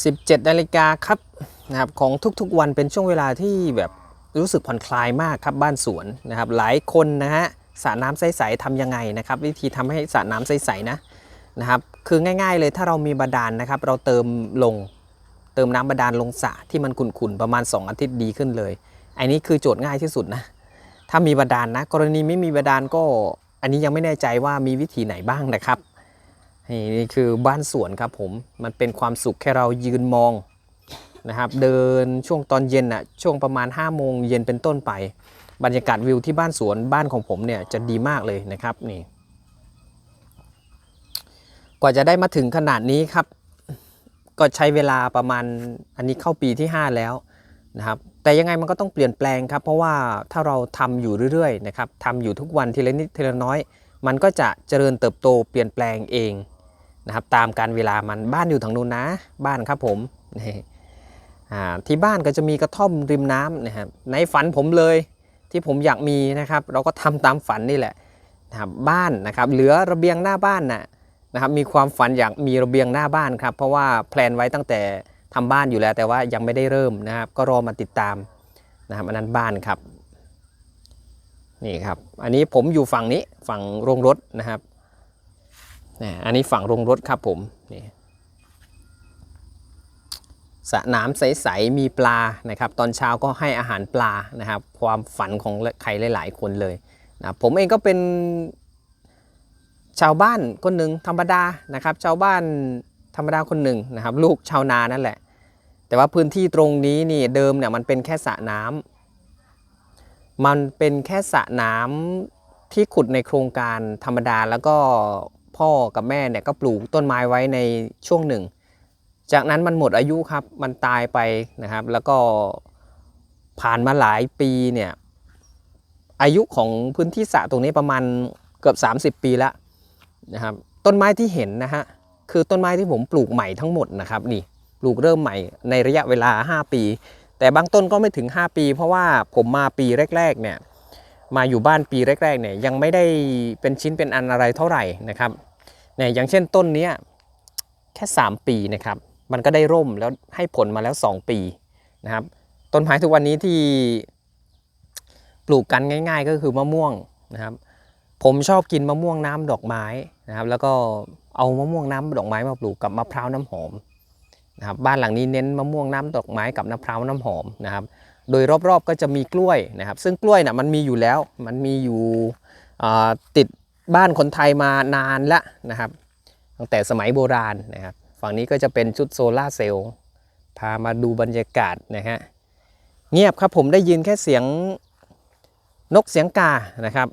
17นาฬิกาครับนะครับของทุกๆวันเป็นช่วงเวลาที่แบบรู้สึกผ่อนคลายมากครับบ้านสวนนะครับ หลายคนนะฮะสระน้ำใสๆทำยังไงนะครับ วิธีทำให้สระน้ำใสๆนะนะครับ คือง่าย ๆ เลยถ้าเรามีบาดาลนนะครับ เราเติมลงเติมน้ำบาดาลลงสระที่มันขุ่นๆประมาณ 2 อาทิตย์ดีขึ้นเลยอันนี้คือโจทย์ง่ายที่สุดนะถ้ามีบาดาลนนะกรณีไม่มีบาดาลก็อันนี้ยังไม่แน่ใจว่ามีวิธีไหนบ้างนะครับ นี่นี่คือบ้านสวนครับผมมันเป็นความสุขแค่เรายืนมองนะครับ เดินช่วงตอนเย็นอะ่ะช่วงประมาณ5้าโมงเย็นเป็นต้นไป บรรยากาศวิวที่บ้านสวนบ้านของผมเนี่ยจะดีมากเลยนะครับนี่ กว่าจะได้มาถึงขนาดนี้ครับ ก็ใช้เวลาประมาณอันนี้เข้าปีที่ 5 แล้วนะครับแต่ยังไงมันก็ต้องเปลี่ยนแปลงครับ เพราะว่าถ้าเราทำอยู่เรื่อยๆนะครับทำอยู่ทุกวันทีละนิดทีละน้อย มันก็จะเจริญเติบโตเปลี่ยนแปลงเอง นะครับตามการเวลามันบ้านอยู่ทางนู้นนะบ้านครับผมที่บ้านก็จะมีกระท่อมริมน้ำนะครับในฝันผมเลยที่ผมอยากมีนะครับ เราก็ทำตามฝันนี่แหละนะครับบ้านนะครับเหลือระเบียงหน้าบ้านน่ะนะครับมีความฝันอยากมีระเบียงหน้าบ้านครับเพราะว่าแพลนไว้ตั้งแต่ทำบ้านอยู่แล้วแต่ว่ายังไม่ได้เริ่มนะครับ ก็รอมาติดตามนะครับอันนั้นบ้านครับนี่ครับ อันนี้ผมอยู่ฝั่งนี้ฝั่งโรงรถนะครับ นี่อันนี้ฝั่งโรงรถครับผมนี่สระน้ำใส ๆ มีปลานะครับ ตอนเช้าก็ให้อาหารปลานะครับ ความฝันของใครหลาย ๆ คนเลยนะผมเองก็เป็นชาวบ้านคนหนึ่งธรรมดานะครับ ชาวบ้านธรรมดาคนหนึ่งนะครับ ลูกชาวนานั่นแหละ แต่ว่าพื้นที่ตรงนี้นี่เดิมเนี่ยมันเป็นแค่สระน้ำมันเป็นแค่สระน้ำที่ขุดในโครงการธรรมดาแล้วก็ พ่อกับแม่เนี่ยก็ปลูกต้นไม้ไว้ในช่วงหนึ่ง จากนั้นมันหมดอายุครับมันตายไปนะครับ แล้วก็ผ่านมาหลายปีเนี่ยอายุของพื้นที่สระตรงนี้ประมาณเกือบ 30 ปีแล้วนะครับต้นไม้ที่เห็นนะฮะคือต้นไม้ที่ผมปลูกใหม่ทั้งหมดนะครับนี่ปลูกเริ่มใหม่ในระยะเวลา 5 ปี แต่บางต้นก็ไม่ถึง 5 ปี เพราะว่าผมมาปีแรก ๆเนี่ย มาอยู่บ้านปีแรกๆเนี่ยยังไม่ได้เป็นชิ้นเป็นอันอะไรเท่าไหร่นะครับเนี่ยอย่างเช่นต้นนี้แค่ 3 ปีนะครับ มันก็ได้ร่มแล้วให้ผลมาแล้ว 2 ปีนะครับต้นไม้ทุกวันนี้ที่ปลูกกันง่าย ๆ ก็คือมะม่วงนะครับ ผมชอบกินมะม่วงน้ำดอกไม้นะครับ แล้วก็เอามะม่วงน้ำดอกไม้มาปลูกกับมะพร้าวน้ำหอมนะครับบ้านหลังนี้เน้นมะม่วงน้ำดอกไม้กับมะพร้าวน้ำหอมนะครับ โดยรอบๆก็จะมีกล้วยนะครับ ซึ่งกล้วยน่ะมันมีอยู่แล้ว มันมีอยู่ติดบ้านคนไทยมานานละนะครับ ตั้งแต่สมัยโบราณนะครับ ฝั่งนี้ก็จะเป็นชุดโซลาร์เซลล์พามาดูบรรยากาศนะฮะเงียบครับผมได้ยินแค่เสียงนกเสียงกานะครับ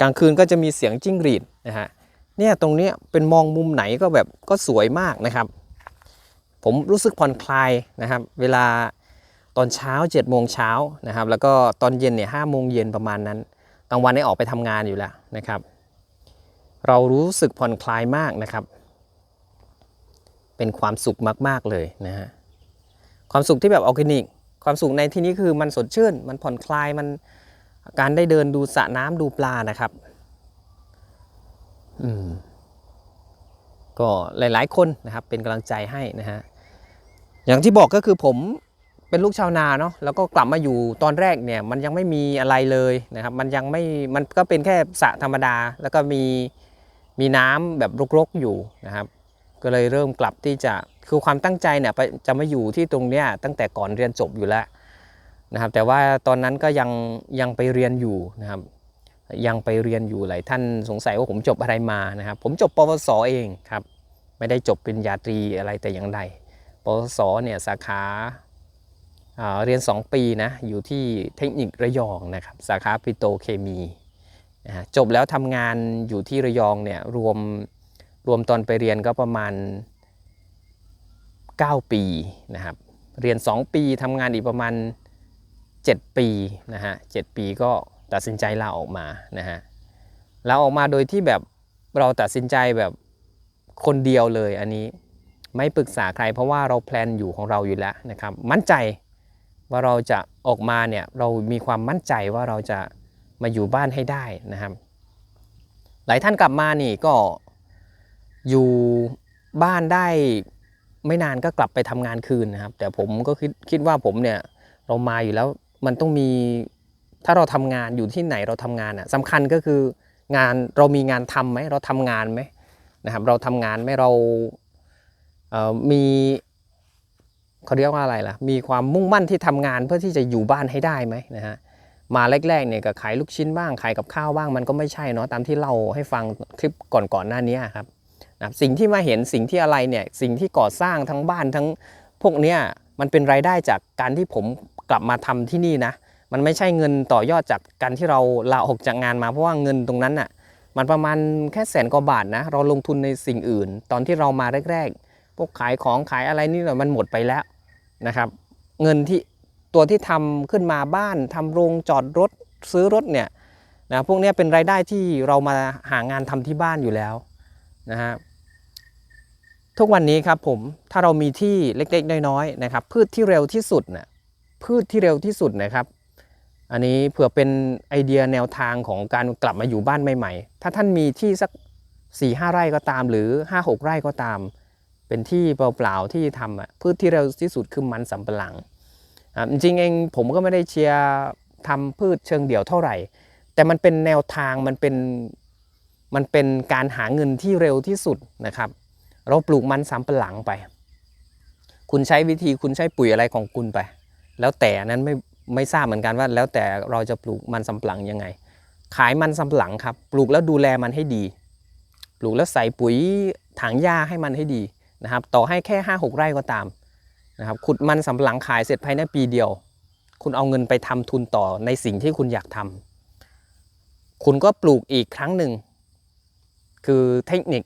กลางคืนก็จะมีเสียงจิ้งหรีดนะฮะเนี่ยตรงนี้เป็นมองมุมไหนก็แบบก็สวยมากนะครับ ผมรู้สึกผ่อนคลายนะครับ เวลา อนเช้า7จ็ดโมงเช้านะครับ แล้วก็ตอนเย็นเนี่ยห้าโมงเย็นประมาณนั้นกลางวันได้ออกไปทำงานอยู่แล้วนะครับ เรารู้สึกผ่อนคลายมากนะครับ เป็นความสุขมากๆเลยนะฮะความสุขที่แบบออร์แกนิก ความสุขในที่นี้คือมันสดชื่น มันผ่อนคลายมันการได้เดินดูสระน้ำดูปลานะครับอืมก็หลายๆคนนะครับเป็นกำลังใจให้นะฮะอย่างที่บอกก็คือผม เป็นลูกชาวนาเนาะแล้วก็กลับมาอยู่ตอนแรกเนี่ยมันยังไม่มีอะไรเลยนะครับ มันยังไม่มันก็เป็นแค่สระธรรมดา แล้วก็มีมีน้ำแบบรกๆอยู่นะครับ ก็เลยเริ่มกลับที่จะคือความตั้งใจเนี่ยไปจะมาอยู่ที่ตรงเนี้ยตั้งแต่ก่อนเรียนจบอยู่แล้วนะครับ แต่ว่าตอนนั้นก็ยังยังไปเรียนอยู่นะครับ ยังไปเรียนอยู่หลายท่านสงสัยว่าผมจบอะไรมานะครับ ผมจบปวสเองครับ ไม่ได้จบปริญญาตรีอะไรแต่อย่างใดปวสเนี่ยสาขา เรียน 2 ปีนะอยู่ที่เทคนิคระยองนะครับสาขาปิโตเคมีนะจบแล้วทำงานอยู่ที่ระยองเนี่ยรวมรวมตอนไปเรียนก็ประมาณ 9 ปีนะครับเรียน 2 ปีทำงานอีกประมาณ 7 ปีนะฮะ7ปีก็ตัดสินใจลาออกมานะฮะลาออกมาโดยที่แบบเราตัดสินใจแบบคนเดียวเลยอันนี้ไม่ปรึกษาใครเพราะว่าเราแพลนอยู่ของเราอยู่แล้วนะครับ มั่นใจ ว่าเราจะออกมาเนี่ยเรามีความมั่นใจว่าเราจะมาอยู่บ้านให้ได้นะครับ หลายท่านกลับมานี่ก็อยู่บ้านได้ไม่นานก็กลับไปทำงานคืนนะครับ แต่ผมก็คิดคิดว่าผมเนี่ยเรามาอยู่แล้วมันต้องมีถ้าเราทำงานอยู่ที่ไหนเราทำงานอะสำคัญก็คืองานเรามีงานทำไหมเราทำงานไหมนะครับ เราทำงานไหมเราเอ่อมี เขาเรียกว่าอะไรล่ะ มีความมุ่งมั่นที่ทำงานเพื่อที่จะอยู่บ้านให้ได้ไหมนะฮะ มาแรกๆเนี่ยก็ขายลูกชิ้นบ้าง ขายกับข้าวบ้างมันก็ไม่ใช่เนาะตามที่เล่าให้ฟังคลิปก่อนๆหน้านี้ครับนะสิ่งที่มาเห็นสิ่งที่อะไรเนี่ยสิ่งที่ก่อสร้างทั้งบ้านทั้งพวกเนี้ยมันเป็นรายได้จากการที่ผมกลับมาทำที่นี่นะ มันไม่ใช่เงินต่อยอดจากการที่เราลาออกจากงานมาเพราะว่าเงินตรงนั้นน่ะมันประมาณแค่แสนกว่าบาทนะเราลงทุนในสิ่งอื่น ตอนที่เรามาแรกๆ พวกขายของขายอะไรนี่มันหมดไปแล้วนะครับ เงินที่ตัวที่ทำขึ้นมาบ้านทำโรงจอดรถซื้อรถเนี่ยนะพวกนี้เป็นรายได้ที่เรามาหางานทำที่บ้านอยู่แล้วนะฮะทุกวันนี้ครับผมถ้าเรามีที่เล็กๆ น้อยๆนะครับ พืชที่เร็วที่สุดนะพืชที่เร็วที่สุดนะครับ อันนี้เผื่อเป็นไอเดียแนวทางของการกลับมาอยู่บ้านใหม่ๆ ถ้าท่านมีที่สัก4ี่ห้าไร่ก็ตามหรือ 5 6 ไร่ก็ตาม เป็นที่เปล่าๆที่ทำอะพืชที่เร็วที่สุดคือมันสำปะหลังอะจริงเองผมก็ไม่ได้เชียร์ทำพืชเชิงเดี่ยวเท่าไหร่ แต่มันเป็นแนวทางมันเป็นมันเป็นการหาเงินที่เร็วที่สุดนะครับ เราปลูกมันสำปะหลังไป คุณใช้วิธีคุณใช้ปุ๋ยอะไรของคุณไป แล้วแต่นนั้นไม่ไม่ทราบเหมือนกันว่า แล้วแต่เราจะปลูกมันสำปะหลังยังไง ขายมันสำปะหลังครับ ปลูกแล้วดูแลมันให้ดี ปลูกแล้วใส่ปุ๋ยถังหญ้าให้มันให้ดี นะครับต่อให้แค่ 5 6 ไร่ก็ตามนะครับขุดมันสำปะหลังขายเสร็จภายในปีเดียว คุณเอาเงินไปทำทุนต่อในสิ่งที่คุณอยากทำคุณก็ปลูกอีกครั้งหนึ่ง คือเทคนิค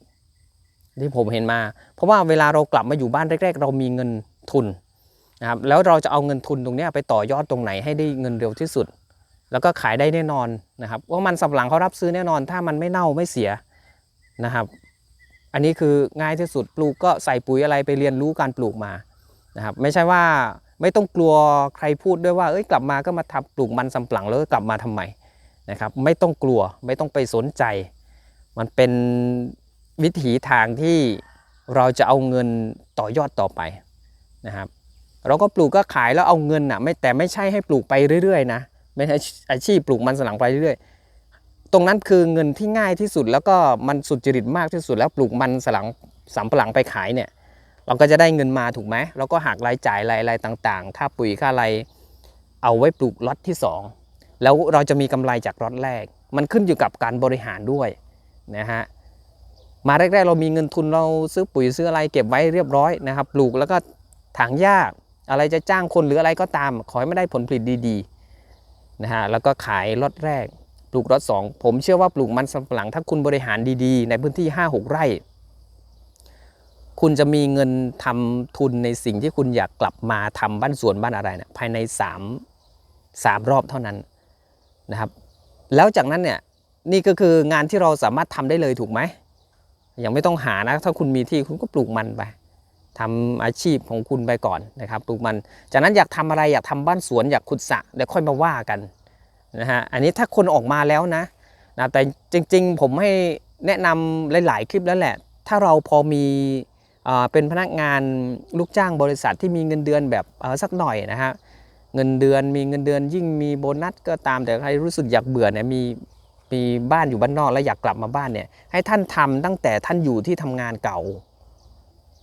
ที่ผมเห็นมา เพราะว่าเวลาเรากลับมาอยู่บ้านแรก ๆ เรามีเงินทุนนะครับแล้วเราจะเอาเงินทุนตรงเนี้ยไปต่อยอดตรงไหนให้ได้เงินเร็วที่สุด แล้วก็ขายได้แน่นอนนะครับว่ามันสำปะหลังเขารับซื้อแน่นอน ถ้ามันไม่เน่าไม่เสียนะครับ อันนี้คือง่ายที่สุดปลูกก็ใส่ปุ๋ยอะไรไปเรียนรู้การปลูกมานะครับไม่ใช่ว่าไม่ต้องกลัวใครพูดด้วยว่าเอ้ยกลับมาก็มาทำปลูกมันสำปลังแล้วก็กลับมาทำไมนะครับไม่ต้องกลัวไม่ต้องไปสนใจ มันเป็นวิถีทางที่เราจะเอาเงินต่อยอดต่อไปนะครับเราก็ปลูกก็ขายแล้วเอาเงินอะไม่แต่ไม่ใช่ให้ปลูกไปเรื่อยๆนะไม่ใช่อาชีพปลูกมันสำปลังไปเรื่อยๆ ตรงนั้นคือเงินที่ง่ายที่สุด แล้วก็มันสุดจริตมากที่สุดแล้วปลูกมันสลังสำปะหลังไปขายเนี่ย เราก็จะได้เงินมาถูกไหมเราก็หักรายจ่ายรายๆต่างๆ ค่าปุ๋ยค่าอะไรเอาไว้ปลูกล็อตที่สองแล้วเราจะมีกำไรจากล็อตแรก มันขึ้นอยู่กับการบริหารด้วยนะฮะมาแรกๆ เรามีเงินทุนเราซื้อปุ๋ยซื้ออะไรเก็บไว้เรียบร้อยนะครับปลูกแล้วก็ถางหญ้าอะไรจะจ้างคนหรืออะไรก็ตาม ขอให้ไม่ได้ผลผลิตดีๆนะฮะแล้วก็ขายล็อตแรก ลูกล็อตสองผมเชื่อว่าปลูกมันสำปะหลังถ้าคุณบริหารดีๆ ในพื้นที่ 5-6 ไร่ คุณจะมีเงินทำทุนในสิ่งที่คุณอยากกลับมาทำบ้านสวนบ้านอะไรเนี่ยภายใน3 3รอบเท่านั้นนะครับ แล้วจากนั้นเนี่ยนี่ก็คืองานที่เราสามารถทำได้เลยถูกไหมยังไม่ต้องหานะถ้าคุณมีที่คุณก็ปลูกมันไปทำอาชีพของคุณไปก่อนนะครับปลูกมัน จากนั้นอยากทำอะไรอยากทำบ้านสวนอยากขุดสระเดี๋ยวค่อยมาว่ากัน นะฮะอันนี้ถ้าคนออกมาแล้วนะนะแต่จริงๆ ผมให้แนะนำหลาย ๆ คลิปแล้วแหละ ถ้าเราพอมีเป็นพนักงานลูกจ้างบริษัทที่มีเงินเดือนแบบสักหน่อยนะฮะเงินเดือนมีเงินเดือนยิ่งมีโบนัสก็ตามแต่ใครรู้สึกอยากเบื่อเนี่ยมีมีบ้านอยู่บ้านนอกแล้วอยากกลับมาบ้านเนี่ยให้ท่านทำตั้งแต่ท่านอยู่ที่ทำงานเก่า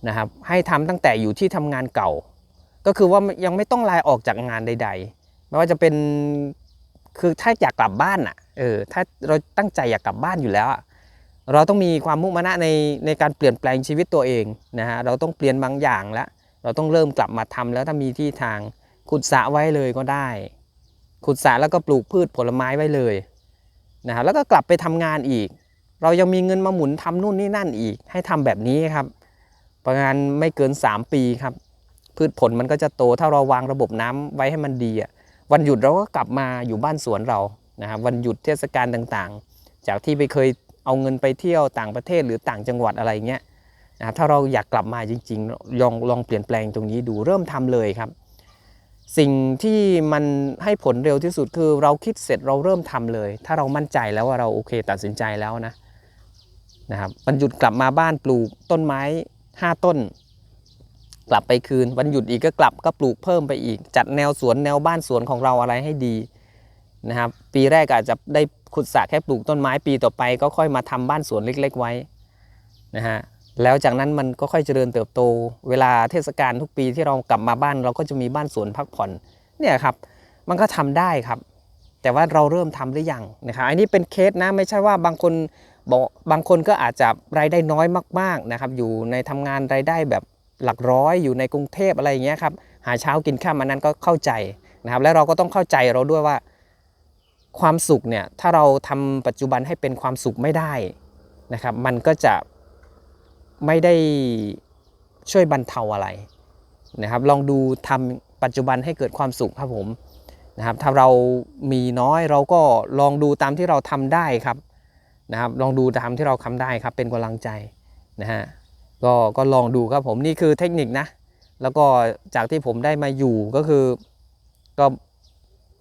นะครับให้ทำตั้งแต่อยู่ที่ทำงานเก่า ก็คือว่ายังไม่ต้องลาออกจากงานใด ๆ ไม่ว่าจะเป็น คือถ้าอยากกลับบ้านอะเออถ้าเราตั้งใจอยากกลับบ้านอยู่แล้วเราต้องมีความมุ่งมั่นในในการเปลี่ยนแปลงชีวิตตัวเองนะฮะเราต้องเปลี่ยนบางอย่างแล้ว เราต้องเริ่มกลับมาทำแล้วถ้ามีที่ทางขุดสระไว้เลยก็ได้ ขุดสระแล้วก็ปลูกพืชผลไม้ไว้เลยนะฮะแล้วก็กลับไปทำงานอีก เรายังมีเงินมาหมุนทำนู่นนี่นั่นอีก ให้ทำแบบนี้ครับ ประมาณไม่เกิน 3 ปีครับ พืชผลมันก็จะโตถ้าเราวางระบบน้ำไว้ให้มันดีอะ วันหยุดเราก็กลับมาอยู่บ้านสวนเรานะครับวันหยุดเทศกาลต่างๆ จากที่ไปเคยเอาเงินไปเที่ยวต่างประเทศหรือต่างจังหวัดอะไรเงี้ยนะครับถ้าเราอยากกลับมาจริงๆลองลองเปลี่ยนแปลงตรงนี้ดูเริ่มทำเลยครับ สิ่งที่มันให้ผลเร็วที่สุดคือเราคิดเสร็จเราเริ่มทำเลย ถ้าเรามั่นใจแล้วว่าเราโอเคตัดสินใจแล้วนะนะครับมันหยุดกลับมาบ้านปลูกต้นไม้ 5 ต้น กลับไปคืน วันหยุดอีกก็กลับก็ปลูกเพิ่มไปอีก จัดแนวสวนแนวบ้านสวนของเราอะไรให้ดีนะครับ ปีแรกอาจจะได้ขุดสระแค่ปลูกต้นไม้ปีต่อไปก็ค่อยมาทำบ้านสวนเล็ก ๆ ไว้นะฮะแล้วจากนั้นมันก็ค่อยเจริญเติบโต เวลาเทศกาลทุกปีที่เรากลับมาบ้าน เราก็จะมีบ้านสวนพักผ่อนเนี่ยครับ มันก็ทำได้ครับ แต่ว่าเราเริ่มทำหรือยังนะครับอันนี้เป็นเคสนะไม่ใช่ว่าบางคนบอกบางคนก็อาจจะรายได้น้อยมากๆนะครับ อยู่ในทำงานรายได้แบบ หลักร้อยอยู่ในกรุงเทพอะไรอย่างเงี้ยครับหาเช้ากินข้ามอันนั้นก็เข้าใจนะครับและเราก็ต้องเข้าใจเราด้วยว่า ความสุขเนี่ยถ้าเราทำปัจจุบันให้เป็นความสุขไม่ได้นะครับมันก็จะไม่ได้ช่วยบรรเทาอะไรนะครับลองดูทำปัจจุบันให้เกิดความสุขครับผมนะครับถ้าเรามีน้อยเราก็ลองดูตามที่เราทำได้ครับนะครับลองดูตามที่เราทำได้ครับเป็นกำลังใจนะฮะ ก็ก็ลองดูครับผมนี่คือเทคนิคนะ แล้วก็จากที่ผมได้มาอยู่ก็คือก็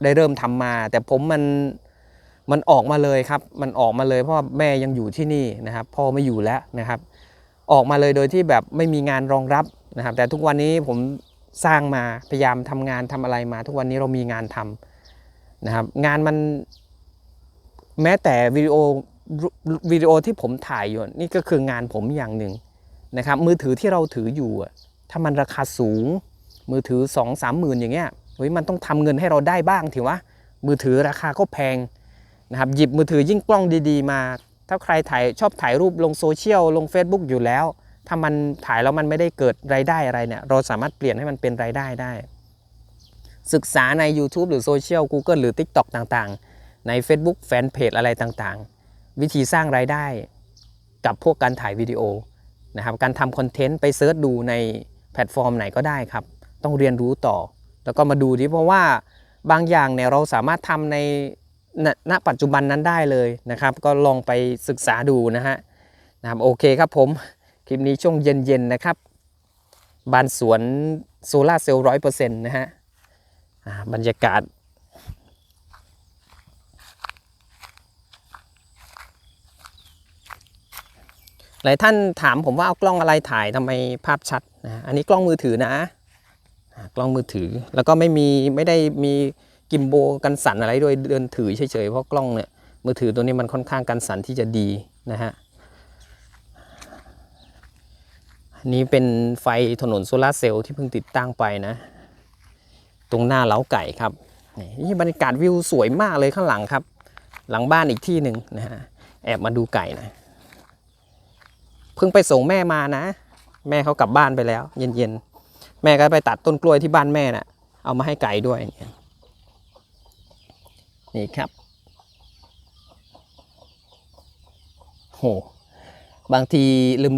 ได้เริ่มทำมา แต่ผมมันมันออกมาเลยครับ มันออกมาเลยเพราะแม่ยังอยู่ที่นี่นะครับ พ่อไม่อยู่แล้วนะครับ ออกมาเลยโดยที่แบบไม่มีงานรองรับนะครับ แต่ทุกวันนี้ผมสร้างมาพยายามทำงานทำอะไรมา ทุกวันนี้เรามีงานทำนะครับ งานมันแม้แต่วิดีโอวิดีโอที่ผมถ่ายอยู่นี่ก็คืองานผมอย่างหนึ่ง นะครับมือถือที่เราถืออยู่ถ้ามันราคาสูง มือถือ 2 3หมื่นอย่างเงี้ยเฮ้ยมันต้องทำเงินให้เราได้บ้างถือว่ามือถือราคาก็แพงนะครับหยิบมือถือยิ่งกล้องดีๆ มา ถ้าใครถ่ายชอบถ่ายรูปลงโซเชียลลง Facebook อยู่แล้ว ถ้ามันถ่ายแล้วมันไม่ได้เกิดรายได้อะไรเนี่ยเราสามารถเปลี่ยนให้มันเป็นรายได้ได้ ศึกษาใน YouTube หรือโซเชียล Google หรือ TikTok ต่างๆ ใน Facebook แฟนเพจอะไรต่างๆ วิธีสร้างรายได้กับพวกการถ่ายวิดีโอ นะครับการทำคอนเทนต์ไปเซิร์ชดูในแพลตฟอร์มไหนก็ได้ครับ ต้องเรียนรู้ต่อ แล้วก็มาดูที่เพราะว่าบางอย่างเนี่ยเราสามารถทำในณปัจจุบันนั้นได้เลยนะครับ ก็ลองไปศึกษาดูนะฮะนะครับโอเคครับผมคลิปนี้ช่วงเย็นๆนะครับ บานสวนโซลาเซลล์ร้อยเปอร์เซ็นต์นะฮะบรรยากาศ หลายท่านถามผมว่าเอากล้องอะไรถ่ายทำไมภาพชัดนะอันนี้กล้องมือถือนะกล้องมือถือแล้วก็ไม่มีไม่ได้มีกิมโบกันสั่นอะไรด้วยเดินถือเฉยๆเพราะกล้องเนี่ยมือถือตัวนี้มันค่อนข้างกันสั่นที่จะดีนะฮะอันนี้เป็นไฟถนนโซลาร์เซลล์ที่เพิ่งติดตั้งไปนะ ตรงหน้าเล้าไก่ครับนี่นี่บรรยากาศวิวสวยมากเลยข้างหลังครับ หลังบ้านอีกที่หนึ่งนะฮะแอบมาดูไก่นะ เพิ่งไปส่งแม่มานะ แม่เขากลับบ้านไปแล้ว เย็นๆ แม่ก็ไปตัดต้นกล้วยที่บ้านแม่น่ะ เอามาให้ไก่ด้วย นี่ครับ โห บางที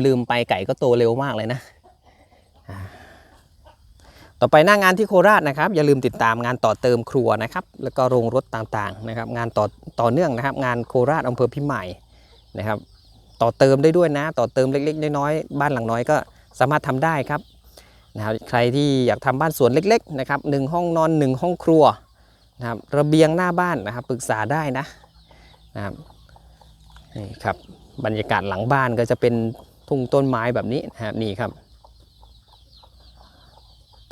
ลืมๆไปไก่ก็โตเร็วมากเลยนะ ต่อไปหน้างานที่โคราชนะครับ อย่าลืมติดตามงานต่อเติมครัวนะครับ แล้วก็โรงรถต่างๆนะครับ งานต่อต่อเนื่องนะครับ งานโคราชอำเภอพิมายนะครับ ต่อเติมได้ด้วยนะ ต่อเติมเล็ก ๆ น้อยๆบ้านหลังน้อยก็สามารถทำได้ครับนะครับใครที่อยากทำบ้านสวนเล็กๆนะครับหนึ่งห้องนอนหนึ่งห้องครัวนะครับระเบียงหน้าบ้านนะครับปรึกษาได้นะนะครับนี่ครับบรรยากาศหลังบ้านก็จะเป็นทุ่งต้นไม้แบบนี้นะครับนี่ครับ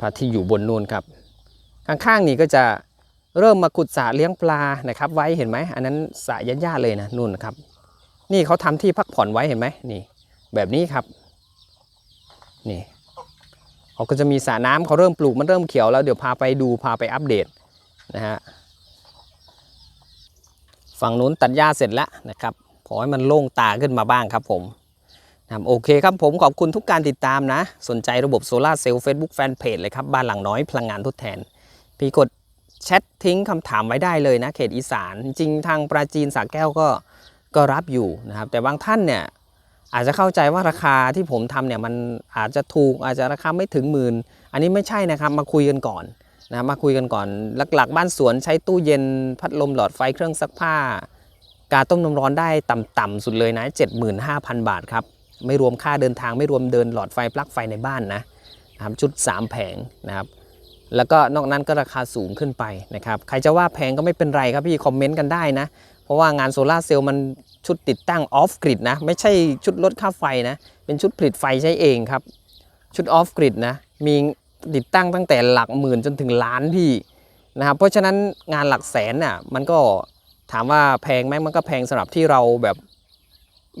พระที่อยู่บนนู่นครับ ข้างๆนี่ก็จะเริ่มมาขุดสระเลี้ยงปลานะครับ ไว้เห็นไหมอันนั้นสระยันย่าเลยนะนู่นนะครับ นี่เขาทำที่พักผ่อนไว้เห็นไหมนี่ แบบนี้ครับ นี่เขาก็จะมีสระน้ำเขาเริ่มปลูกมันเริ่มเขียวแล้วเดี๋ยวพาไปดูพาไปอัปเดตนะฮะฝั่งนู้นตัดหญ้าเสร็จแล้วนะครับขอให้มันโล่งตาขึ้นมาบ้างครับผมนะโอเคครับผมขอบคุณทุกการติดตามนะ สนใจระบบโซลาร์เซลล์ Facebook Fanpage เลยครับ บ้านหลังน้อยพลังงานทดแทน พี่กดแชททิ้งคำถามไว้ได้เลยนะ เขตอีสาน จริงทางปราจีนสระแก้วก็ ก็รับอยู่นะครับ แต่บางท่านเนี่ยอาจจะเข้าใจว่าราคาที่ผมทำเนี่ยมันอาจจะถูกอาจจะราคาไม่ถึงหมื่นอันนี้ไม่ใช่นะครับมาคุยกันก่อนนะมาคุยกันก่อนหลักๆ บ้านสวนใช้ตู้เย็นพัดลมหลอดไฟเครื่องซักผ้า การต้มน้ำร้อนได้ต่ำๆสุดเลยนะ 75,000 บาทครับไม่รวมค่าเดินทางไม่รวมเดินหลอดไฟปลั๊กไฟในบ้านนะนะครับชุด 3 แผงนะครับแล้วก็นอกนั้นก็ราคาสูงขึ้นไปนะครับใครจะว่าแพงก็ไม่เป็นไรครับพี่คอมเมนต์กันได้นะ ราะว่างานโซลาร์เซลล์มันชุดติดตั้งออฟกริดนะ ไม่ใช่ชุดลดค่าไฟนะ เป็นชุดผลิตไฟใช้เองครับ ชุดออฟกริดนะ มีติดตั้งตั้งแต่หลักหมื่นจนถึงล้านพี่นะครับ เพราะฉะนั้นงานหลักแสนน่ะมันก็ถามว่าแพงไหมมันก็แพงสำหรับที่เราแบบ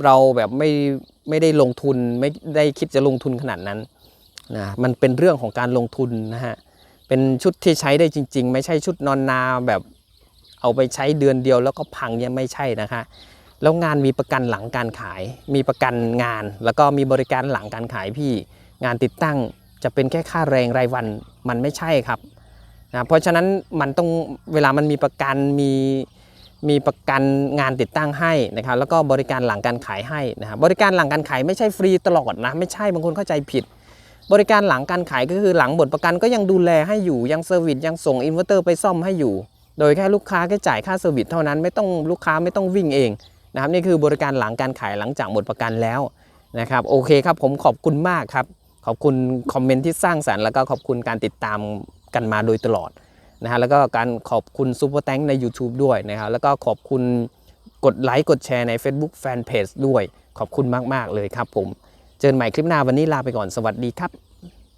เราแบบไม่ไม่ได้ลงทุนไม่ได้คิดจะลงทุนขนาดนั้นนะมันเป็นเรื่องของการลงทุนนะฮะเป็นชุดที่ใช้ได้จริง ๆ ไม่ใช่ชุดนอนนาแบบ เอาไปใช้เดือนเดียวแล้วก็พังยังไม่ใช่นะคะแล้วงานมีประกันหลังการขาย มีประกันงาน แล้วก็มีบริการหลังการขายพี่ งานติดตั้งจะเป็นแค่ค่าแรงรายวันมันไม่ใช่ครับนะเพราะฉะนั้นมันต้องเวลามันมีประกันมีมีประกันงานติดตั้งให้นะครับแล้วก็บริการหลังการขายให้นะครับบริการหลังการขายไม่ใช่ฟรีตลอดนะไม่ใช่บางคนเข้าใจผิด บริการหลังการขายก็คือหลังหมดประกันก็ยังดูแลให้อยู่ยังเซอร์วิสยังส่งอินเวอร์เตอร์ไปซ่อมให้อยู่ โดยแค่ลูกค้าแค่จ่ายค่าเซอร์วิสเท่านั้นไม่ต้องลูกค้าไม่ต้องวิ่งเองนะครับนี่คือบริการหลังการขายหลังจากหมดประกันแล้วนะครับโอเคครับผมขอบคุณมากครับ ขอบคุณคอมเมนต์ที่สร้างสรรค์แล้วก็ขอบคุณการติดตามกันมาโดยตลอดนะฮะแล้วก็การขอบคุณซูเปอร์แตงใน YouTube ด้วยนะครับแล้วก็ขอบคุณกดไลค์กดแชร์ใน Facebook Fanpage ด้วย ขอบคุณมาก ๆ เลยครับผม เจอกันใหม่คลิปหน้าวันนี้ลาไปก่อนสวัสดีครับ